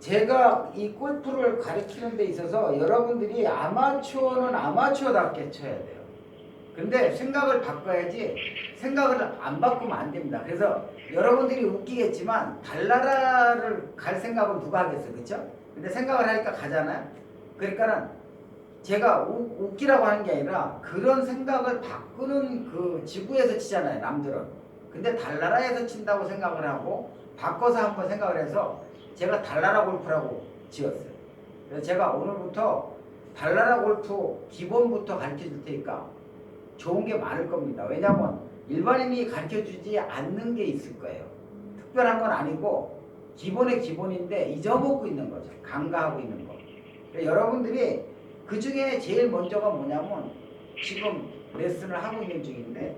제가 이 골프를 가르치는 데 있어서 여러분들이 아마추어는 아마추어답게 쳐야 돼요. 근데 생각을 바꿔야지 생각을 안 바꾸면 안 됩니다. 그래서 여러분들이 웃기겠지만 달나라를 갈 생각은 누가 하겠어요. 그렇죠? 근데 생각을 하니까 가잖아요. 그러니까는 제가 우- 웃기라고 하는 게 아니라 그런 생각을 바꾸는 그 지구에서 치잖아요. 남들은. 근데 달나라에서 친다고 생각을 하고 바꿔서 한번 생각을 해서 제가 달나라 골프라고 지었어요. 그래서 제가 오늘부터 달나라 골프 기본부터 가르쳐 줄 테니까 좋은 게 많을 겁니다. 왜냐하면 일반인이 가르쳐 주지 않는 게 있을 거예요. 특별한 건 아니고 기본의 기본인데 잊어먹고 있는 거죠. 간과하고 있는 거. 여러분들이 그 중에 제일 먼저가 뭐냐면 지금 레슨을 하고 있는 중인데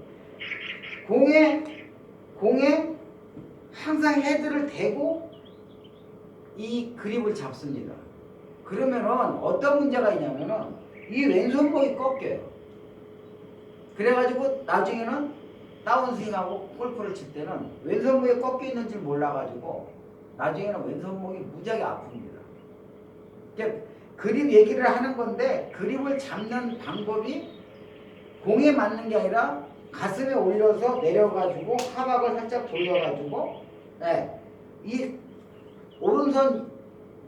공에 공에 항상 헤드를 대고 이 그립을 잡습니다. 그러면은 어떤 문제가 있냐면은 이 왼손목이 꺾여요. 그래가지고 나중에는 다운스윙하고 골프를 칠 때는 왼손목이 꺾여 있는 줄 몰라가지고 나중에는 왼손목이 무지하게 아픕니다. 그립 얘기를 하는 건데 그립을 잡는 방법이 공에 맞는 게 아니라 가슴에 올려서 내려가지고 하박을 살짝 돌려가지고 네, 이 오른손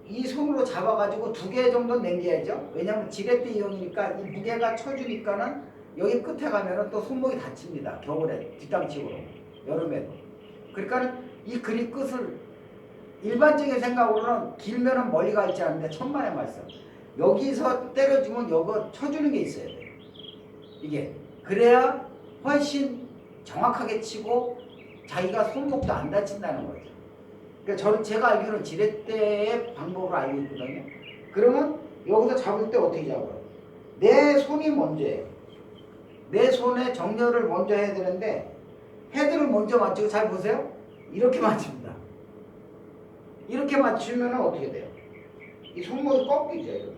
이 손으로 잡아가지고 두 개 정도 남겨야죠. 왜냐면 지렛대 이용이니까 이 무게가 쳐주니까는 여기 끝에 가면은 또 손목이 다칩니다. 겨울에 뒷땅치고로 여름에도. 그러니까 이 그립 끝을 일반적인 생각으로는 길면은 멀리 가 있지 않은데 천만의 말씀. 여기서 때려주면 요거 쳐주는 게 있어야 돼요. 이게 그래야 훨씬 정확하게 치고 자기가 손목도 안 다친다는 거죠. 그러니까 저는 제가 알기로는 지렛대의 방법을 알고 있거든요. 그러면 여기서 잡을 때 어떻게 잡아요? 내 손이 먼저예요. 내 손에 정렬을 먼저 해야 되는데 헤드를 먼저 맞추고 잘 보세요. 이렇게 맞춥니다. 이렇게 맞추면 어떻게 돼요? 이 손목이 꺾이죠. 이렇게.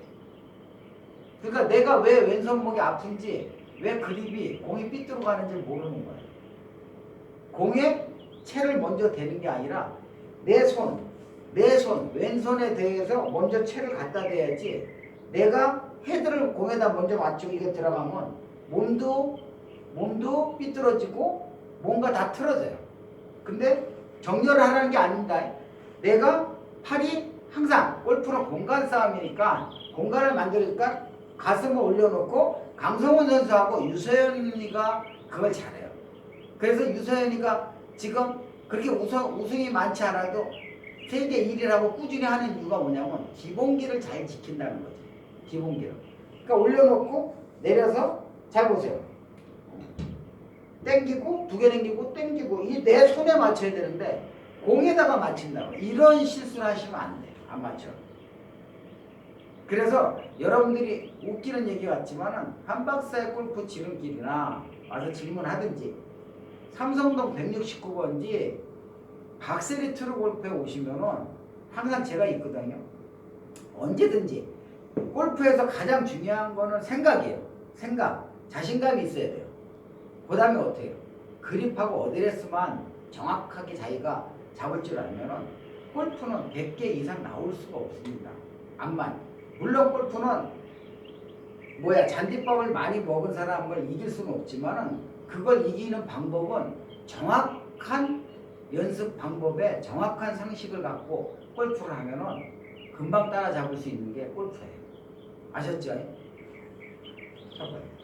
그러니까 내가 왜 왼손목이 아픈지 왜 그립이 공이 삐뚤어 가는지 모르는 거예요. 공에 채를 먼저 대는 게 아니라 내 손, 내 손, 왼손에 대해서 먼저 채를 갖다 대야지 내가 헤드를 공에다 먼저 맞추고 이게 들어가면 몸도 몸도 삐뚤어지고 뭔가 다 틀어져요. 근데 정렬을 하라는 게 아닙니다. 내가 팔이 항상 골프는 공간 싸움이니까 공간을 만들니까 가슴을 올려놓고 강성훈 선수하고 유서연이가 그걸 잘해요. 그래서 유서연이가 지금 그렇게 우승, 우승이 많지 않아도 세계 1위라고 꾸준히 하는 이유가 뭐냐면 기본기를 잘 지킨다는 거죠. 기본기를. 그러니까 올려놓고 내려서 잘 보세요. 땡기고 두 개 땡기고 땡기고 이 내 손에 맞춰야 되는데 공에다가 맞춘다고 이런 실수를 하시면 안 돼요. 안 맞춰. 그래서 여러분들이 웃기는 얘기 같지만은 한박사의 골프 지름길이나 와서 질문하든지 삼성동 169번지 박세리 트루 골프에 오시면은 항상 제가 있거든요. 언제든지 골프에서 가장 중요한 거는 생각이에요. 생각, 자신감이 있어야 돼요. 그 다음에 어떻게 해요? 그립하고 어드레스만 정확하게 자기가 잡을 줄 알면은 골프는 100개 이상 나올 수가 없습니다. 암만. 물론 골프는 뭐야 잔디밥을 많이 먹은 사람을 이길 수는 없지만은 그걸 이기는 방법은 정확한 연습 방법에 정확한 상식을 갖고 골프를 하면은 금방 따라잡을 수 있는 게 골프예요. 아셨죠? 첫 번째.